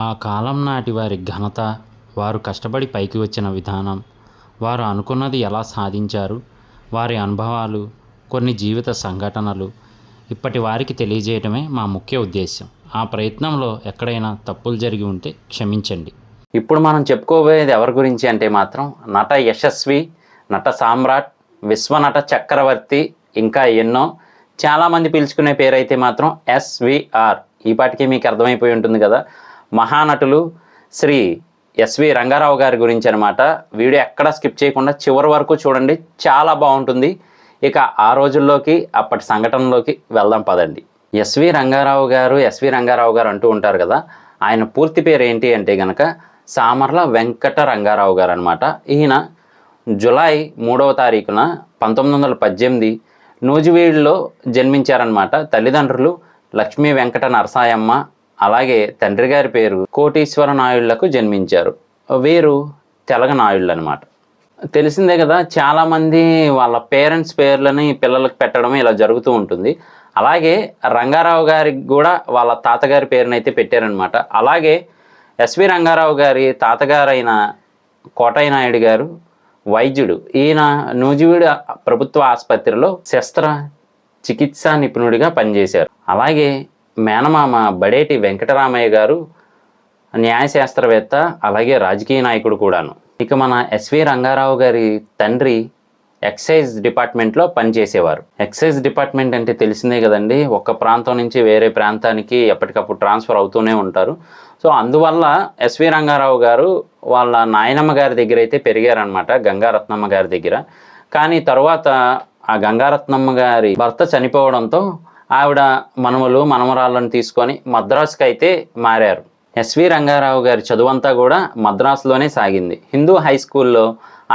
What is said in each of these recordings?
ఆ కాలం నాటి వారి ఘనత వారు కష్టపడి పైకి వచ్చిన విధానం వారు అనుకున్నది ఎలా సాధించారు వారి అనుభవాలు కొన్ని జీవిత సంఘటనలు ఇప్పటి వారికి తెలియజేయటమే మా ముఖ్య ఉద్దేశం ఆ ప్రయత్నంలో ఎక్కడైనా తప్పులు జరిగి ఉంటే క్షమించండి. ఇప్పుడు మనం చెప్పుకోబోయేది ఎవరి గురించి అంటే మాత్రం నట యశస్వి నట సామ్రాట్ విశ్వనట చక్రవర్తి ఇంకా ఎన్నో. చాలామంది పిలుచుకునే పేరైతే మాత్రం ఎస్విఆర్ ఈ పాటికి మీకు అర్థమైపోయి ఉంటుంది కదా. మహానటులు శ్రీ ఎస్వి రంగారావు గారి గురించి అనమాట వీడియో ఎక్కడ స్కిప్ చేయకుండా చివరి వరకు చూడండి. చాలా బాగుంటుంది. ఇక ఆ రోజుల్లోకి అప్పటి సంఘటనలోకి వెళ్దాం పదండి. ఎస్వి రంగారావు గారు ఎస్వి రంగారావు గారు అంటూ ఉంటారు కదా ఆయన పూర్తి పేరు ఏంటి అంటే గనక సామర్ల వెంకట రంగారావు గారు అనమాట ఈయన జులై మూడవ తారీఖున పంతొమ్మిది వందల పద్దెనిమిది నూజివీడులో జన్మించారనమాట తల్లిదండ్రులు లక్ష్మీ వెంకట నరసాయమ్మ అలాగే తండ్రి గారి పేరు కోటీశ్వర నాయుళ్ళకు జన్మించారు. వీరు తెలగ నాయుళ్ళు అనమాట తెలిసిందే కదా చాలామంది వాళ్ళ పేరెంట్స్ పేర్లని పిల్లలకు పెట్టడం ఇలా జరుగుతూ ఉంటుంది. అలాగే రంగారావు గారికి కూడా వాళ్ళ తాతగారి పేరునైతే పెట్టారనమాట. అలాగే ఎస్వి రంగారావు గారి తాతగారైన కోటయ్య నాయుడు గారు వైద్యుడు. ఈయన నూజివీడు ప్రభుత్వ ఆసుపత్రిలో శస్త్ర చికిత్సా నిపుణుడిగా పనిచేశారు. అలాగే మేనమామ బడేటి వెంకటరామయ్య గారు న్యాయశాస్త్రవేత్త అలాగే రాజకీయ నాయకుడు కూడాను. ఇక మన ఎస్వి రంగారావు గారి తండ్రి ఎక్సైజ్ డిపార్ట్మెంట్లో పనిచేసేవారు. ఎక్సైజ్ డిపార్ట్మెంట్ అంటే తెలిసిందే కదండి ఒక ప్రాంతం నుంచి వేరే ప్రాంతానికి ఎప్పటికప్పుడు ట్రాన్స్ఫర్ అవుతూనే ఉంటారు. సో అందువల్ల ఎస్వి రంగారావు గారు వాళ్ళ నాయనమ్మ గారి దగ్గర అయితే పెరిగారనమాట గంగారత్నమ్మ గారి దగ్గర. కానీ తర్వాత ఆ గంగారత్నమ్మ గారి భర్త చనిపోవడంతో ఆవిడ మనవలు మనమరాళ్ళను తీసుకొని మద్రాసుకి అయితే మారారు ఎస్వి రంగారావు గారి చదువంతా కూడా మద్రాసులోనే సాగింది. హిందూ హై స్కూల్లో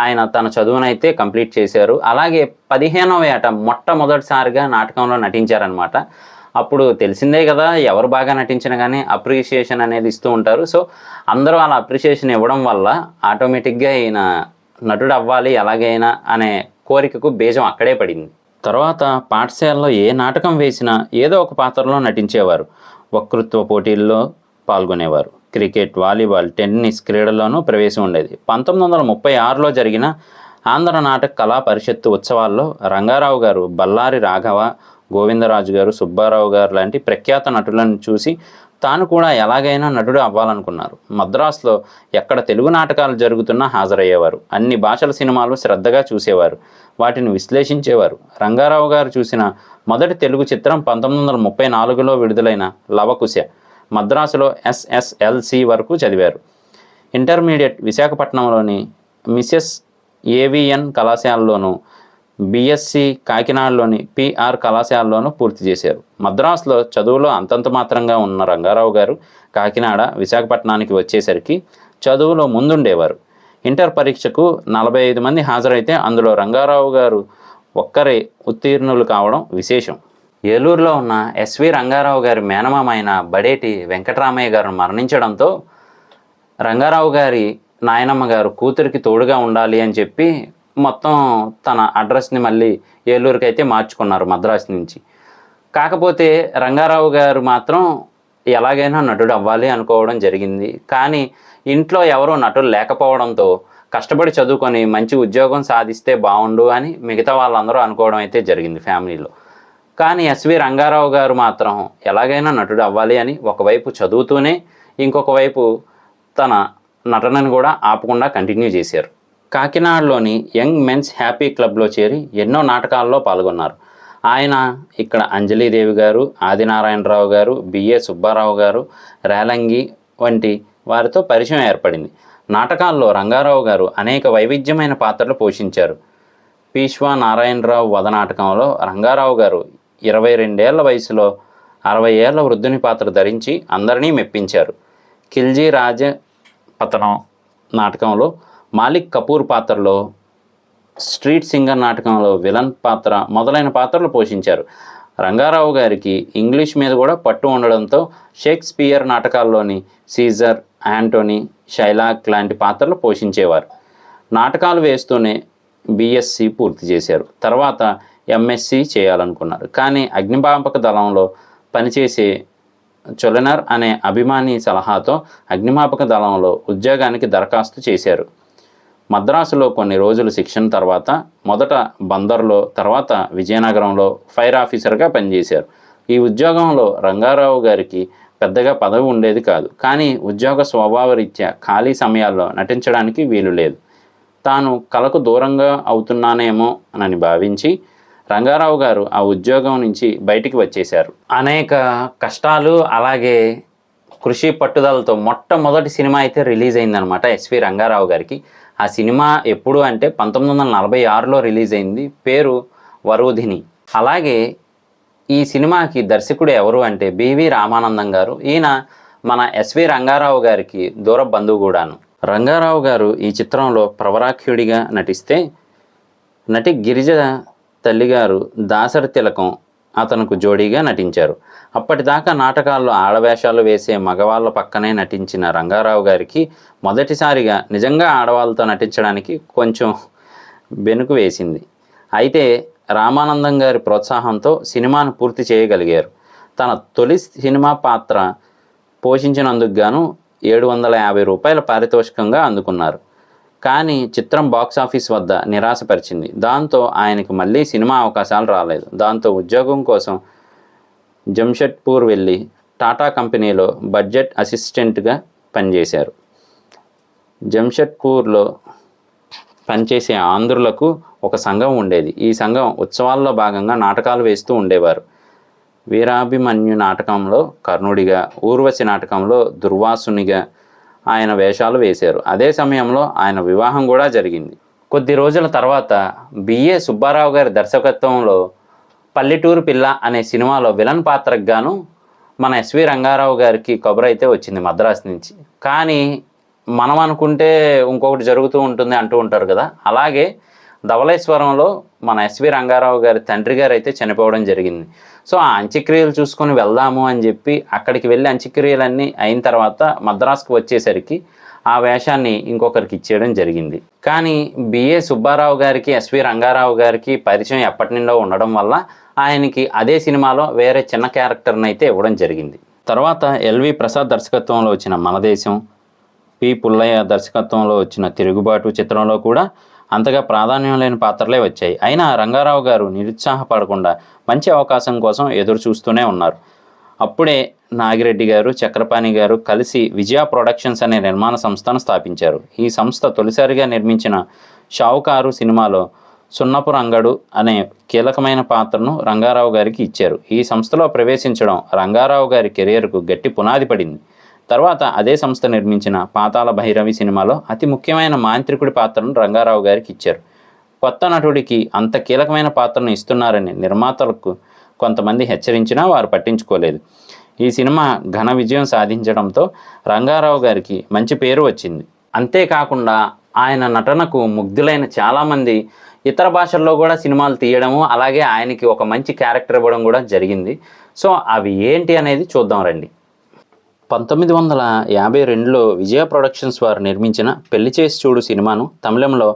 ఆయన తన చదువునైతే కంప్లీట్ చేశారు. అలాగే పదిహేనవ ఏట మొట్టమొదటిసారిగా నాటకంలో నటించారనమాట అప్పుడు తెలిసిందే కదా ఎవరు బాగా నటించినా కానీ అప్రిషియేషన్ అనేది ఇస్తూ ఉంటారు. సో అందరూ అలా అప్రిషియేషన్ ఇవ్వడం వల్ల ఆటోమేటిక్గా ఈయన నటుడు అవ్వాలి ఎలాగైనా అనే కోరికకు బీజం అక్కడే పడింది. తర్వాత పాఠశాలలో ఏ నాటకం వేసినా ఏదో ఒక పాత్రలో నటించేవారు. వక్తృత్వ పోటీల్లో పాల్గొనేవారు. క్రికెట్ వాలీబాల్ టెన్నిస్ క్రీడల్లోనూ ప్రవేశం ఉండేది. పంతొమ్మిది వందల ముప్పై ఆరులో జరిగిన ఆంధ్ర నాటక కళా పరిషత్తు ఉత్సవాల్లో రంగారావు గారు బల్లారి రాఘవ గోవిందరాజు గారు సుబ్బారావు గారు లాంటి ప్రఖ్యాత నటులను చూసి తాను కూడా ఎలాగైనా నటుడు అవ్వాలనుకున్నారు. మద్రాసులో ఎక్కడ తెలుగు నాటకాలు జరుగుతున్నా హాజరయ్యేవారు. అన్ని భాషల సినిమాలు శ్రద్ధగా చూసేవారు. వాటిని విశ్లేషించేవారు. రంగారావు గారు చూసిన మొదటి తెలుగు చిత్రం పంతొమ్మిది వందల ముప్పై నాలుగులో విడుదలైన లవకుశ మద్రాసులో ఎస్ఎస్ఎల్సి వరకు చదివారు. ఇంటర్మీడియట్ విశాఖపట్నంలోని మిసెస్ ఏవిఎన్ కళాశాలలోనూ బిఎస్సి కాకినాడలోని పిఆర్ కళాశాలలోనూ పూర్తి చేశారు. మద్రాసులో చదువులో అంతంత మాత్రంగా ఉన్న రంగారావు గారు కాకినాడ విశాఖపట్నానికి వచ్చేసరికి చదువులో ముందుండేవారు. ఇంటర్ పరీక్షకు నలభై ఐదు మంది హాజరైతే అందులో రంగారావు గారు ఒక్కరే ఉత్తీర్ణులు కావడం విశేషం. ఏలూరులో ఉన్న ఎస్వి రంగారావు గారి మేనమామ బడేటి వెంకటరామయ్య గారు మరణించడంతో రంగారావు గారి నాయనమ్మ గారు కూతురికి తోడుగా ఉండాలి అని చెప్పి మొత్తం తన అడ్రస్ని మళ్ళీ ఏలూరుకైతే మార్చుకున్నారు మద్రాసు నుంచి. కాకపోతే రంగారావు గారు మాత్రం ఎలాగైనా నటుడు అవ్వాలి అనుకోవడం జరిగింది. కానీ ఇంట్లో ఎవరో నటులు లేకపోవడంతో కష్టపడి చదువుకొని మంచి ఉద్యోగం సాధిస్తే బాగుండు అని మిగతా వాళ్ళందరూ అనుకోవడం అయితే జరిగింది ఫ్యామిలీలో. కానీ ఎస్వి రంగారావు గారు మాత్రం ఎలాగైనా నటుడు అవ్వాలి అని ఒకవైపు చదువుతూనే ఇంకొక వైపు తన నటనను కూడా ఆపకుండా కంటిన్యూ చేశారు. కాకినాడలోని యంగ్ మెన్స్ హ్యాపీ క్లబ్లో చేరి ఎన్నో నాటకాల్లో పాల్గొన్నారు. ఆయన ఇక్కడ అంజలీదేవి గారు ఆదినారాయణరావు గారు బిఏ సుబ్బారావు గారు రేలంగి వంటి వారితో పరిచయం ఏర్పడింది. నాటకాల్లో రంగారావు గారు అనేక వైవిధ్యమైన పాత్రలు పోషించారు. పీష్వా నారాయణరావు వధ నాటకంలో రంగారావు గారు ఇరవై రెండేళ్ళ వయసులో అరవై ఏళ్ళ వృద్ధుని పాత్ర ధరించి అందరినీ మెప్పించారు. ఖిల్జీ రాజ పతనం నాటకంలో మాలిక్ కపూర్ పాత్రలో స్ట్రీట్ సింగర్ నాటకంలో విలన్ పాత్ర మొదలైన పాత్రలు పోషించారు. రంగారావు గారికి ఇంగ్లీష్ మీద కూడా పట్టు ఉండడంతో షేక్స్పియర్ నాటకాల్లోని సీజర్ యాంటోనీ షైలాక్ లాంటి పాత్రలు పోషించేవారు. నాటకాలు వేస్తూనే బీఎస్సీ పూర్తి చేశారు. తర్వాత ఎంఎస్సి చేయాలనుకున్నారు. కానీ అగ్నిమాపక దళంలో పనిచేసే చొలనర్ అనే అభిమాని సలహాతో అగ్నిమాపక దళంలో ఉద్యోగానికి దరఖాస్తు చేశారు. మద్రాసులో కొన్ని రోజులు శిక్షణ తర్వాత మొదట బందర్లో తర్వాత విజయనగరంలో ఫైర్ ఆఫీసర్గా పనిచేశారు. ఈ ఉద్యోగంలో రంగారావు గారికి పెద్దగా పదవి ఉండేది కాదు. కానీ ఉద్యోగ స్వభావరీత్యా ఖాళీ సమయాల్లో నటించడానికి వీలు లేదు. తాను కళకు దూరంగా అవుతున్నానేమో అని భావించి రంగారావు గారు ఆ ఉద్యోగం నుంచి బయటికి వచ్చేశారు. అనేక కష్టాలు అలాగే కృషి పట్టుదలతో మొట్టమొదటి సినిమా అయితే రిలీజ్ అయిందనమాట ఎస్వి రంగారావు గారికి. ఆ సినిమా ఎప్పుడు అంటే పంతొమ్మిది వందల నలభై ఆరులో రిలీజ్ అయింది. పేరు వరుధిని. అలాగే ఈ సినిమాకి దర్శకుడు ఎవరు అంటే బివి రామానందం గారు. ఈయన మన ఎస్వి రంగారావు గారికి దూర బంధువు కూడాను రంగారావు గారు ఈ చిత్రంలో ప్రవరాఖ్యుడిగా నటిస్తే నటి గిరిజ తల్లిగారు దాసరి తిలకం అతనుకు జోడీగా నటించారు. అప్పటిదాకా నాటకాల్లో ఆడవేషాలు వేసే మగవాళ్ళ పక్కనే నటించిన రంగారావు గారికి మొదటిసారిగా నిజంగా ఆడవాళ్ళతో నటించడానికి కొంచెం బెనుకు వేసింది. అయితే రామానందం గారి ప్రోత్సాహంతో సినిమాను పూర్తి చేయగలిగారు. తన తొలి సినిమా పాత్ర పోషించినందుకు గాను ఏడు వందల యాభై రూపాయల పారితోషికంగా అందుకున్నారు. కానీ చిత్రం బాక్స్ ఆఫీస్ వద్ద నిరాశపరిచింది. దాంతో ఆయనకు మళ్ళీ సినిమా అవకాశాలు రాలేదు. దాంతో ఉద్యోగం కోసం జంషెడ్పూర్ వెళ్ళి టాటా కంపెనీలో బడ్జెట్ అసిస్టెంట్గా పనిచేశారు. జంషెడ్పూర్లో పనిచేసే ఆంధ్రులకు ఒక సంఘం ఉండేది. ఈ సంఘం ఉత్సవాల్లో భాగంగా నాటకాలు వేస్తూ ఉండేవారు. వీరాభిమన్యు నాటకంలో కర్ణుడిగా ఊర్వశి నాటకంలో దుర్వాసునిగా ఆయన వేషాలు వేశారు. అదే సమయంలో ఆయన వివాహం కూడా జరిగింది. కొద్ది రోజుల తర్వాత బిఏ సుబ్బారావు గారి దర్శకత్వంలో పల్లెటూరు పిల్ల అనే సినిమాలో విలన్ పాత్రకు గాను మన ఎస్వి రంగారావు గారికి కబురు అయితే వచ్చింది మద్రాసు నుంచి. కానీ మనం అనుకుంటే ఇంకొకటి జరుగుతూ ఉంటుంది అంటూ ఉంటారు కదా. అలాగే ధవళేశ్వరంలో మన ఎస్వి రంగారావు గారి తండ్రి గారు అయితే చనిపోవడం జరిగింది. సో ఆ అంత్యక్రియలు చూసుకొని వెళ్దాము అని చెప్పి అక్కడికి వెళ్ళి అంత్యక్రియలన్నీ అయిన తర్వాత మద్రాసుకు వచ్చేసరికి ఆ వేషాన్ని ఇంకొకరికి ఇచ్చేయడం జరిగింది. కానీ బిఏ సుబ్బారావు గారికి ఎస్వి రంగారావు గారికి పరిచయం ఎప్పటి నుండో ఉండడం వల్ల ఆయనకి అదే సినిమాలో వేరే చిన్న క్యారెక్టర్ని అయితే ఇవ్వడం జరిగింది. తర్వాత ఎల్వి ప్రసాద్ దర్శకత్వంలో వచ్చిన మనదేశం పి పుల్లయ్య దర్శకత్వంలో వచ్చిన తిరుగుబాటు చిత్రంలో కూడా అంతగా ప్రాధాన్యం లేని పాత్రలే వచ్చాయి. అయినా రంగారావు గారు నిరుత్సాహపడకుండా మంచి అవకాశం కోసం ఎదురు చూస్తూనే ఉన్నారు. అప్పుడే నాగిరెడ్డి గారు చక్రపాణి గారు కలిసి విజయ ప్రొడక్షన్స్ అనే నిర్మాణ సంస్థను స్థాపించారు. ఈ సంస్థ తొలిసారిగా నిర్మించిన షావుకారు సినిమాలో సున్నపు రంగడు అనే కీలకమైన పాత్రను రంగారావు గారికి ఇచ్చారు. ఈ సంస్థలో ప్రవేశించడం రంగారావు గారి కెరియర్కు గట్టి పునాది పడింది. తర్వాత అదే సంస్థ నిర్మించిన పాతాళ భైరవి సినిమాలో అతి ముఖ్యమైన మాంత్రికుడి పాత్రను రంగారావు గారికి ఇచ్చారు. కొత్త నటుడికి అంత కీలకమైన పాత్రను ఇస్తున్నారని నిర్మాతలకు కొంతమంది హెచ్చరించినా వారు పట్టించుకోలేదు. ఈ సినిమా ఘన విజయం సాధించడంతో రంగారావు గారికి మంచి పేరు వచ్చింది. అంతేకాకుండా ఆయన నటనకు ముగ్ధులైన చాలామంది ఇతర భాషల్లో కూడా సినిమాలు తీయడము అలాగే ఆయనకి ఒక మంచి క్యారెక్టర్ ఇవ్వడం కూడా జరిగింది. సో అవి ఏంటి అనేది చూద్దాం రండి. పంతొమ్మిది వందల యాభై రెండులో విజయ ప్రొడక్షన్స్ వారు నిర్మించిన పెళ్ళి చేసి చూడు సినిమాను తమిళంలో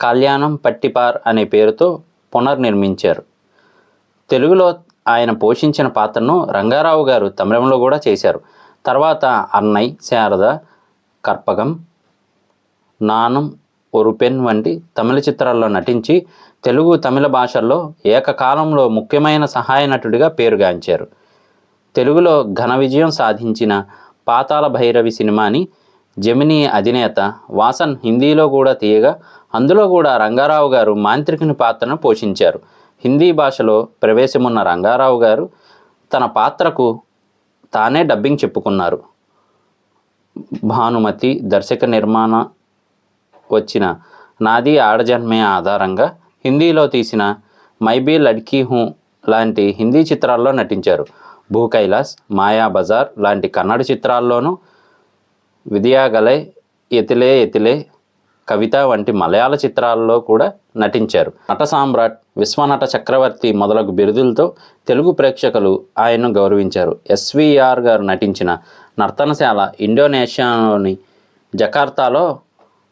కళ్యాణం పట్టిపార్ అనే పేరుతో పునర్నిర్మించారు. తెలుగులో ఆయన పోషించిన పాత్రను రంగారావు గారు తమిళంలో కూడా చేశారు. తర్వాత అన్నయ్ శారద కర్పగం నానం ఒరుపెన్ వంటి తమిళ చిత్రాల్లో నటించి తెలుగు తమిళ భాషల్లో ఏకకాలంలో ముఖ్యమైన సహాయ నటుడిగా పేరుగాంచారు. తెలుగులో ఘన విజయం సాధించిన పాతాళ భైరవి సినిమాని జమినీ అధినేత వాసన్ హిందీలో కూడా తీయగా అందులో కూడా రంగారావు గారు మాంత్రికుని పాత్రను పోషించారు. హిందీ భాషలో ప్రవేశమున్న రంగారావు గారు తన పాత్రకు తానే డబ్బింగ్ చెప్పుకున్నారు. భానుమతి దర్శక నిర్మాణ వచ్చిన నాది ఆడజన్మే ఆధారంగా హిందీలో తీసిన మైబీ లడ్కీ హూ లాంటి హిందీ చిత్రాల్లో నటించారు. భూ కైలాస్ మాయా బజార్ లాంటి కన్నడ చిత్రాల్లోనూ విద్యాగలై ఎతిలే ఎతిలే కవిత వంటి మలయాళ చిత్రాల్లో కూడా నటించారు. నట సామ్రాట్ విశ్వనట చక్రవర్తి మొదలగు బిరుదులతో తెలుగు ప్రేక్షకులు ఆయన్ను గౌరవించారు. ఎస్విఆర్ గారు నటించిన నర్తనశాల ఇండోనేషియాలోని జకార్తాలో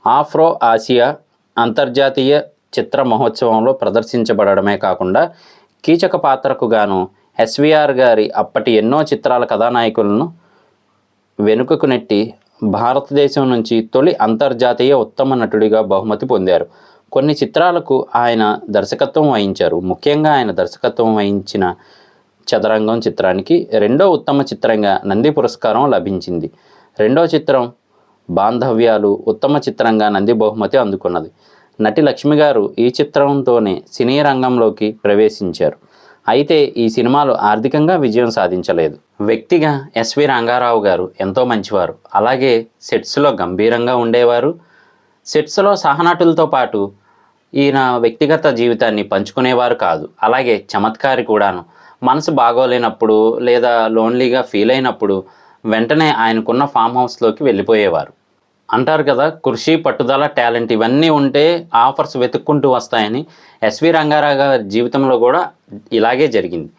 ఆఫ్రో ఆసియా అంతర్జాతీయ చిత్ర మహోత్సవంలో ప్రదర్శించబడమే కాకుండా కీచక పాత్రకు గాను ఎస్విఆర్ గారి అప్పటి ఎన్నో చిత్రాల కథానాయకులను వెనుకకు నెట్టి భారతదేశం నుంచి తొలి అంతర్జాతీయ ఉత్తమ నటుడిగా బహుమతి పొందారు. కొన్ని చిత్రాలకు ఆయన దర్శకత్వం వహించారు. ముఖ్యంగా ఆయన దర్శకత్వం వహించిన చదరంగం చిత్రానికి రెండో ఉత్తమ చిత్రంగా నంది పురస్కారం లభించింది. రెండో చిత్రం బాంధవ్యాలు ఉత్తమ చిత్రంగా నంది బహుమతి అందుకున్నది. నటి లక్ష్మి గారు ఈ చిత్రంతోనే సినీ రంగంలోకి ప్రవేశించారు. అయితే ఈ సినిమాలు ఆర్థికంగా విజయం సాధించలేదు. వ్యక్తిగా ఎస్వి రంగారావు గారు ఎంతో మంచివారు. అలాగే సెట్స్లో గంభీరంగా ఉండేవారు. సెట్స్లో సహనటులతో పాటు ఈయన వ్యక్తిగత జీవితాన్ని పంచుకునేవారు కాదు. అలాగే చమత్కారి కూడాను. మనసు బాగోలేనప్పుడు లేదా లోన్లీగా ఫీల్ అయినప్పుడు వెంటనే ఆయనకున్న ఫామ్ హౌస్లోకి వెళ్ళిపోయేవారు. అంటారు కదా కృషి పట్టుదల టాలెంట్ ఇవన్నీ ఉంటే ఆఫర్స్ వెతుక్కుంటూ వస్తాయని ఎస్వి రంగారావు గారి జీవితంలో కూడా ఇలాగే జరిగింది.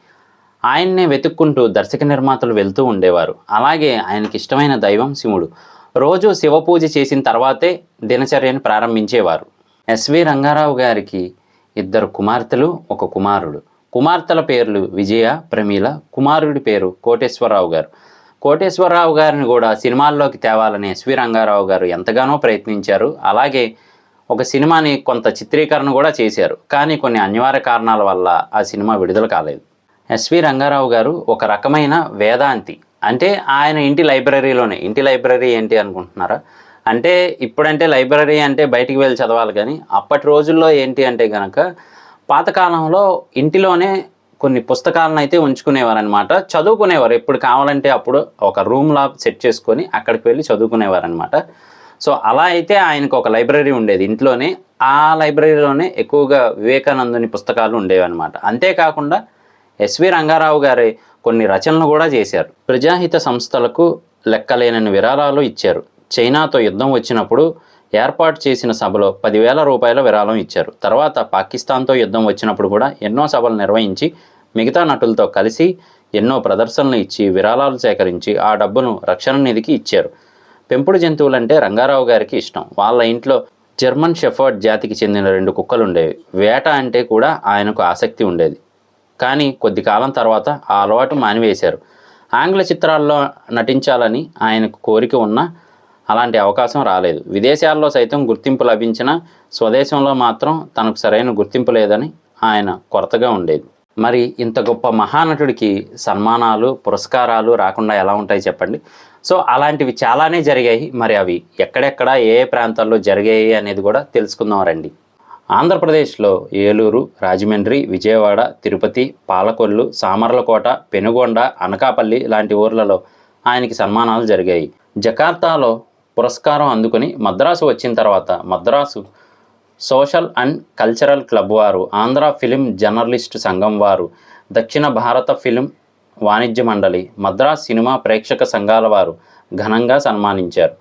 ఆయన్నే వెతుక్కుంటూ దర్శక నిర్మాతలు వెళ్తూ ఉండేవారు. అలాగే ఆయనకి ఇష్టమైన దైవం శివుడు. రోజు శివ పూజ చేసిన తర్వాతే దినచర్యను ప్రారంభించేవారు. ఎస్వి రంగారావు గారికి ఇద్దరు కుమార్తెలు ఒక కుమారుడు. కుమార్తెల పేర్లు విజయ ప్రమీల. కుమారుడి పేరు కోటేశ్వరరావు గారు. కోటేశ్వరరావు గారిని కూడా సినిమాల్లోకి తేవాలని ఎస్వి రంగారావు గారు ఎంతగానో ప్రయత్నించారు. అలాగే ఒక సినిమాని కొంత చిత్రీకరణ కూడా చేశారు. కానీ కొన్ని అనివార్య కారణాల వల్ల ఆ సినిమా విడుదల కాలేదు. ఎస్వి రంగారావు గారు ఒక రకమైన వేదాంతి. అంటే ఆయన ఇంటి లైబ్రరీలోనే ఇంటి లైబ్రరీ ఏంటి అనుకుంటున్నారా? అంటే ఇప్పుడంటే లైబ్రరీ అంటే బయటికి వెళ్ళి చదవాలి కానీ అప్పటి రోజుల్లో ఏంటి అంటే కనుక పాతకాలంలో ఇంటిలోనే కొన్ని పుస్తకాలను అయితే ఉంచుకునేవారు అనమాట చదువుకునేవారు. ఎప్పుడు కావాలంటే అప్పుడు ఒక రూమ్లా సెట్ చేసుకొని అక్కడికి వెళ్ళి చదువుకునేవారు అనమాట సో అలా అయితే ఆయనకు ఒక లైబ్రరీ ఉండేది. ఇంట్లోనే ఆ లైబ్రరీలోనే ఎక్కువగా వివేకానందుని పుస్తకాలు ఉండేవి అనమాట అంతేకాకుండా ఎస్వి రంగారావు గారి కొన్ని రచనలు కూడా చేశారు. ప్రజాహిత సంస్థలకు లెక్కలేనని విరాళాలు ఇచ్చారు. చైనాతో యుద్ధం వచ్చినప్పుడు ఏర్పాటు చేసిన సభలో పదివేల రూపాయల విరాళం ఇచ్చారు. తర్వాత పాకిస్తాన్తో యుద్ధం వచ్చినప్పుడు కూడా ఎన్నో సభలు నిర్వహించి మిగతా నటులతో కలిసి ఎన్నో ప్రదర్శనలు ఇచ్చి విరాళాలు సేకరించి ఆ డబ్బును రక్షణ నిధికి ఇచ్చారు. పెంపుడు జంతువులంటే రంగారావు గారికి ఇష్టం. వాళ్ళ ఇంట్లో జర్మన్ షెఫర్డ్ జాతికి చెందిన రెండు కుక్కలు ఉండేవి వేట అంటే కూడా ఆయనకు ఆసక్తి ఉండేది. కానీ కొద్ది కాలం తర్వాత ఆ అలవాటు మానివేశారు. ఆంగ్ల చిత్రాల్లో నటించాలని ఆయనకు కోరిక ఉన్నా అలాంటి అవకాశం రాలేదు. విదేశాల్లో సైతం గుర్తింపు లభించిన స్వదేశంలో మాత్రం తనకు సరైన గుర్తింపు లేదని ఆయన కొరతగా ఉండేది. మరి ఇంత గొప్ప మహానటుడికి సన్మానాలు పురస్కారాలు రాకుండా ఎలా ఉంటాయి చెప్పండి? సో అలాంటివి చాలానే జరిగాయి. మరి అవి ఎక్కడెక్కడ ఏ ఏ ప్రాంతాల్లో జరిగాయి అనేది కూడా తెలుసుకుందాం రండి. ఆంధ్రప్రదేశ్లో ఏలూరు రాజమండ్రి విజయవాడ తిరుపతి పాలకొల్లు సామర్లకోట పెనుగొండ అనకాపల్లి లాంటి ఊర్లలో ఆయనకి సన్మానాలు జరిగాయి. జకార్తాలో పురస్కారం అందుకుని మద్రాసు వచ్చిన తర్వాత Madras social and cultural club వారు ఆంధ్ర ఫిలిం జర్నలిస్టు సంఘం వారు దక్షిణ భారత ఫిలిం వాణిజ్య మండలి మద్రాస్ సినిమా ప్రేక్షక సంఘాల వారు ఘనంగా సన్మానించారు.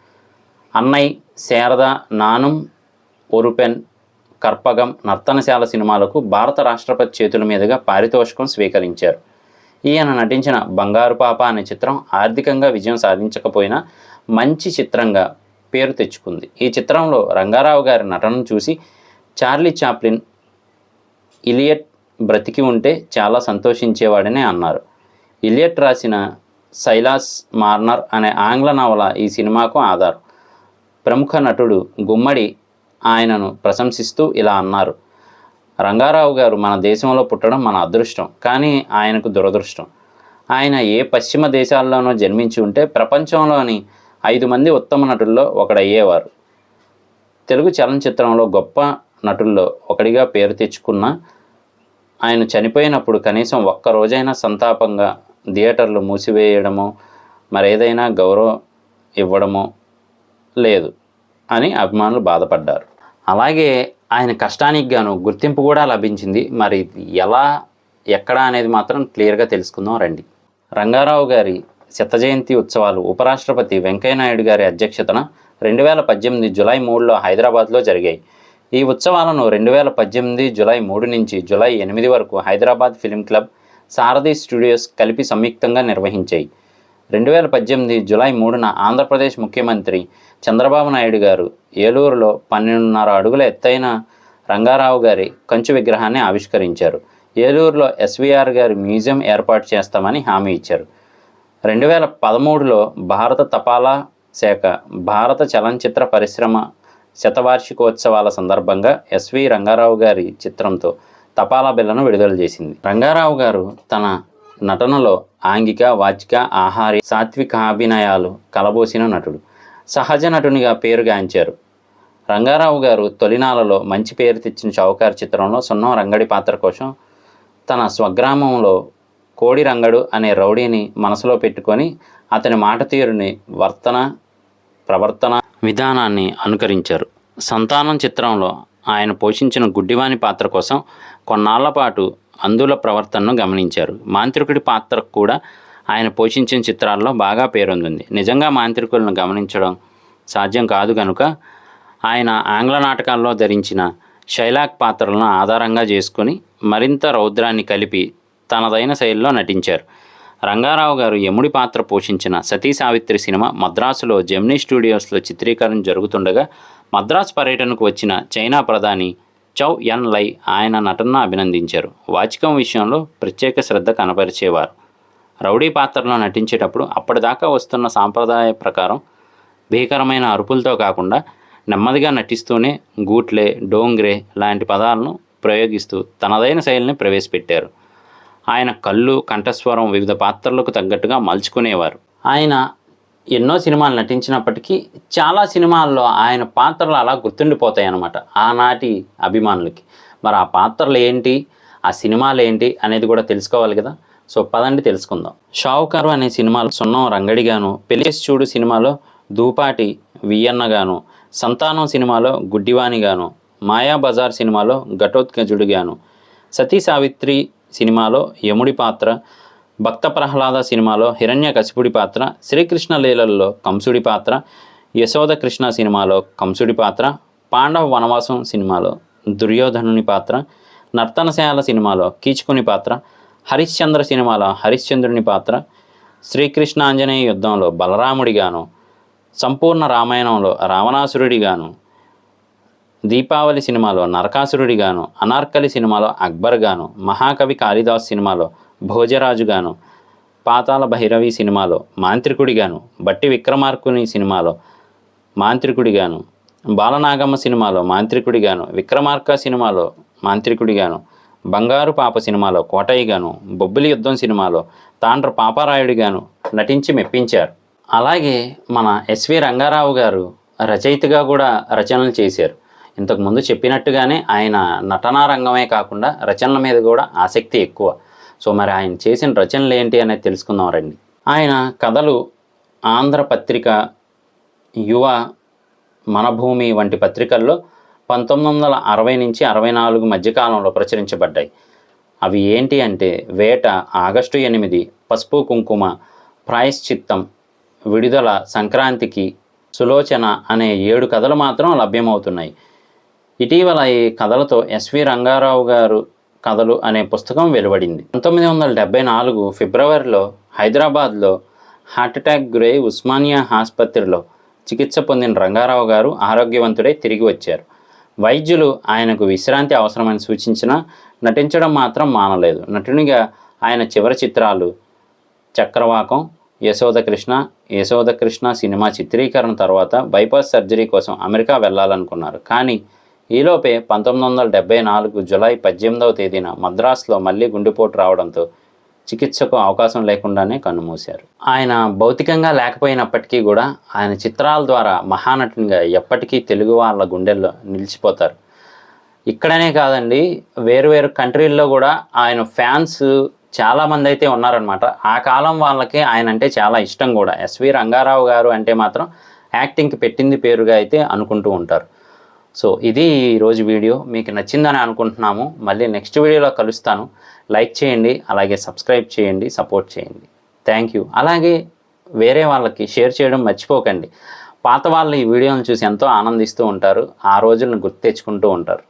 అన్నయ్ శారద నానం ఒరుపెన్ కర్పగం నర్తనశాల సినిమాలకు భారత రాష్ట్రపతి చేతుల మీదుగా పారితోషికం స్వీకరించారు. ఈయన నటించిన బంగారు పాప అనే చిత్రం ఆర్థికంగా విజయం సాధించకపోయినా మంచి చిత్రంగా పేరు తెచ్చుకుంది. ఈ చిత్రంలో రంగారావు గారి నటనను చూసి చార్లీ చాప్లిన్ ఇలియట్ బ్రతికి ఉంటే చాలా సంతోషించేవాడని అన్నారు. ఇలియట్ రాసిన సైలాస్ మార్నర్ అనే ఆంగ్ల నవల ఈ సినిమాకు ఆధారం. ప్రముఖ నటుడు గుమ్మడి ఆయనను ప్రశంసిస్తూ ఇలా అన్నారు. రంగారావు గారు మన దేశంలో పుట్టడం మన అదృష్టం కానీ ఆయనకు దురదృష్టం. ఆయన ఏ పశ్చిమ దేశాల్లోనో జన్మించి ఉంటే ప్రపంచంలోని ఐదు మంది ఉత్తమ నటుల్లో ఒకడయ్యేవారు. తెలుగు చలనచిత్రంలో గొప్ప నటుల్లో ఒకడిగా పేరు తెచ్చుకున్న ఆయన చనిపోయినప్పుడు కనీసం ఒక్క రోజైనా సంతాపంగా థియేటర్లు మూసివేయడమో మరేదైనా గౌరవం ఇవ్వడమో లేదు అని అభిమానులు బాధపడ్డారు. అలాగే ఆయన కష్టానికి గాను గుర్తింపు కూడా లభించింది. మరి ఎలా ఎక్కడ అనేది మాత్రం క్లియర్గా తెలుసుకుందాం రండి. రంగారావు గారి శత జయంతి ఉత్సవాలు ఉపరాష్ట్రపతి వెంకయ్యనాయుడు గారి అధ్యక్షతన రెండు వేల పద్దెనిమిది జులై మూడులో హైదరాబాద్లో జరిగాయి. ఈ ఉత్సవాలను రెండు వేల పద్దెనిమిది జులై మూడు నుంచి జులై ఎనిమిది వరకు Hyderabad film club Sarathi studios కలిపి సంయుక్తంగా నిర్వహించాయి. రెండు వేల పద్దెనిమిది జులై మూడున ఆంధ్రప్రదేశ్ ముఖ్యమంత్రి చంద్రబాబు నాయుడు గారు ఏలూరులో పన్నెండున్నర అడుగుల ఎత్తైన రంగారావు గారి కంచు విగ్రహాన్ని ఆవిష్కరించారు. ఏలూరులో ఎస్వీఆర్ గారి మ్యూజియం ఏర్పాటు చేస్తామని హామీ ఇచ్చారు. రెండు వేల పదమూడులో భారత తపాలా శాఖ భారత చలనచిత్ర పరిశ్రమ శతవార్షికోత్సవాల సందర్భంగా ఎస్వి రంగారావు గారి చిత్రంతో తపాలా బిల్లను విడుదల చేసింది. రంగారావు గారు తన నటనలో ఆంగిక వాచిక ఆహారి సాత్వికాభినయాలు కలబోసిన నటుడు. సహజ నటునిగా పేరుగాంచారు రంగారావు గారు తొలినాలలో మంచి పేరు తెచ్చిన చౌకార్ చిత్రంలో సున్నం రంగడి పాత్ర కోసం తన స్వగ్రామంలో కోడి రంగడు అనే రౌడీని మనసులో పెట్టుకొని అతని మాట తీరుని వర్తన ప్రవర్తన విధానాన్ని అనుకరించారు. సంతానం చిత్రంలో ఆయన పోషించిన గుడ్డివాని పాత్ర కోసం కొన్నాళ్ళ పాటు అందుల ప్రవర్తనను గమనించారు. మాంత్రికుడి పాత్ర కూడా ఆయన పోషించిన చిత్రాల్లో బాగా పేరొందింది. నిజంగా మాంత్రికులను గమనించడం సాధ్యం కాదు కనుక ఆయన ఆంగ్ల నాటకాల్లో ధరించిన శైలాక్ పాత్రలను ఆధారంగా చేసుకుని మరింత రౌద్రాన్ని కలిపి తనదైన శైలిలో నటించారు. రంగారావు గారు యముడి పాత్ర పోషించిన సతీ సావిత్రి సినిమా మద్రాసులో జెమినీ స్టూడియోస్లో చిత్రీకరణ జరుగుతుండగా మద్రాసు పర్యటనకు వచ్చిన చైనా ప్రధాని చౌ ఎన్ లై ఆయన నటనను అభినందించారు. వాచికం విషయంలో ప్రత్యేక శ్రద్ధ కనపరిచేవారు. రౌడీ పాత్రలో నటించేటప్పుడు అప్పటిదాకా వస్తున్న సాంప్రదాయ ప్రకారం భీకరమైన అరుపులతో కాకుండా నెమ్మదిగా నటిస్తూనే గూట్లే డోంగ్రే లాంటి పదాలను ప్రయోగిస్తూ తనదైన శైలిని ప్రవేశపెట్టారు. ఆయన కళ్ళు కంఠస్వరం వివిధ పాత్రలకు తగ్గట్టుగా మలుచుకునేవారు. ఆయన ఎన్నో సినిమాలు నటించినప్పటికీ చాలా సినిమాల్లో ఆయన పాత్రలు అలా గుర్తుండిపోతాయి అన్నమాట ఆనాటి అభిమానులకి. మరి ఆ పాత్రలు ఏంటి? ఆ సినిమాలు ఏంటి? అనేది కూడా తెలుసుకోవాలి కదా. సో పదండి తెలుసుకుందాం. షావుకారు అనే సినిమాలో సున్నం రంగడిగాను పెళ్ళేసి చూడు సినిమాలో దూపాటి వియన్నగాను సంతానం సినిమాలో గుడ్డివాణిగాను మాయా బజార్ సినిమాలో ఘటోత్కజుడిగాను సతీ సావిత్రి సినిమాలో యముడి పాత్ర భక్త ప్రహ్లాద సినిమాలో హిరణ్య కసిపుడి పాత్ర శ్రీకృష్ణ లీలల్లో కంసుడి పాత్ర యశోద కృష్ణ సినిమాలో కంసుడి పాత్ర పాండవ వనవాసం సినిమాలో దుర్యోధనుని పాత్ర నర్తనశాల సినిమాలో కీచుకుని పాత్ర హరిశ్చంద్ర సినిమాలో హరిశ్చంద్రుని పాత్ర శ్రీకృష్ణాంజనేయ యుద్ధంలో బలరాముడిగాను సంపూర్ణ రామాయణంలో రావణాసురుడిగాను దీపావళి సినిమాలో నరకాసురుడిగాను అనార్కలి సినిమాలో అక్బర్గాను మహాకవి కాళిదాస్ సినిమాలో భోజరాజుగాను పాతాళ భైరవి సినిమాలో మాంత్రికుడిగాను బట్టి విక్రమార్కుని సినిమాలో మాంత్రికుడిగాను బాలనాగమ్మ సినిమాలో మాంత్రికుడిగాను విక్రమార్క సినిమాలో మాంత్రికుడిగాను బంగారు పాప సినిమాలో కోటయ్యగాను బొబ్బిలి యుద్ధం సినిమాలో తాండ్ర పాపారాయుడిగాను నటించి మెప్పించారు. అలాగే మన ఎస్వి రంగారావు గారు రచయితగా కూడా రచనలు చేశారు. ఇంతకుముందు చెప్పినట్టుగానే ఆయన నటనా రంగమే కాకుండా రచనల మీద కూడా ఆసక్తి ఎక్కువ. సో మరి ఆయన చేసిన రచనలు ఏంటి అనేది తెలుసుకుందాం రండి. ఆయన కథలు ఆంధ్రపత్రిక యువ మనభూమి వంటి పత్రికల్లో పంతొమ్మిది వందల అరవై నుంచి అరవై నాలుగు మధ్యకాలంలో ప్రచురించబడ్డాయి. అవి ఏంటి అంటే వేట ఆగస్టు ఎనిమిది పసుపు కుంకుమ ప్రాయశ్చిత్తం విడుదల సంక్రాంతికి సులోచన అనే ఏడు కథలు మాత్రం లభ్యమవుతున్నాయి. ఇటీవల ఈ కథలతో ఎస్వి రంగారావు గారు కథలు అనే పుస్తకం వెలువడింది. పంతొమ్మిది వందల డెబ్బై నాలుగు ఫిబ్రవరిలో హైదరాబాద్లో హార్ట్అటాక్ గురై ఉస్మానియా ఆసుపత్రిలో చికిత్స పొందిన రంగారావు గారు ఆరోగ్యవంతుడై తిరిగి వచ్చారు. వైద్యులు ఆయనకు విశ్రాంతి అవసరమని సూచించినా నటించడం మాత్రం మానలేదు. నటునిగా ఆయన చివరి చిత్రాలు చక్రవాకం యశోద కృష్ణ యశోద కృష్ణ సినిమా చిత్రీకరణ తర్వాత బైపాస్ సర్జరీ కోసం అమెరికా వెళ్ళాలనుకున్నారు. కానీ ఈలోపే పంతొమ్మిది వందల డెబ్బై నాలుగు జులై పద్దెనిమిదవ తేదీన మద్రాసులో మళ్ళీ గుండెపోటు రావడంతో చికిత్సకు అవకాశం లేకుండానే కన్నుమూశారు. ఆయన భౌతికంగా లేకపోయినప్పటికీ కూడా ఆయన చిత్రాల ద్వారా మహానటునిగా ఎప్పటికీ తెలుగు వాళ్ళ గుండెల్లో నిలిచిపోతారు. ఇక్కడనే కాదండి వేరు వేరు కంట్రీల్లో కూడా ఆయన ఫ్యాన్స్ చాలామంది అయితే ఉన్నారనమాట ఆ కాలం వాళ్ళకి ఆయన అంటే చాలా ఇష్టం కూడా. ఎస్వి రంగారావు గారు అంటే మాత్రం యాక్టింగ్కి పెట్టింది పేరుగా అయితే అనుకుంటూ ఉంటారు. సో ఇది ఈరోజు వీడియో. మీకు నచ్చిందని అనుకుంటున్నాము. మళ్ళీ నెక్స్ట్ వీడియోలో కలుస్తాను. లైక్ చేయండి అలాగే సబ్స్క్రైబ్ చేయండి సపోర్ట్ చేయండి. Thank you. అలాగే వేరే వాళ్ళకి షేర్ చేయడం మర్చిపోకండి. పాత వాళ్ళు ఈ వీడియోని చూసి ఎంతో ఆనందిస్తూ ఉంటారు. ఆ రోజులను గుర్తు తెచ్చుకుంటూ ఉంటారు.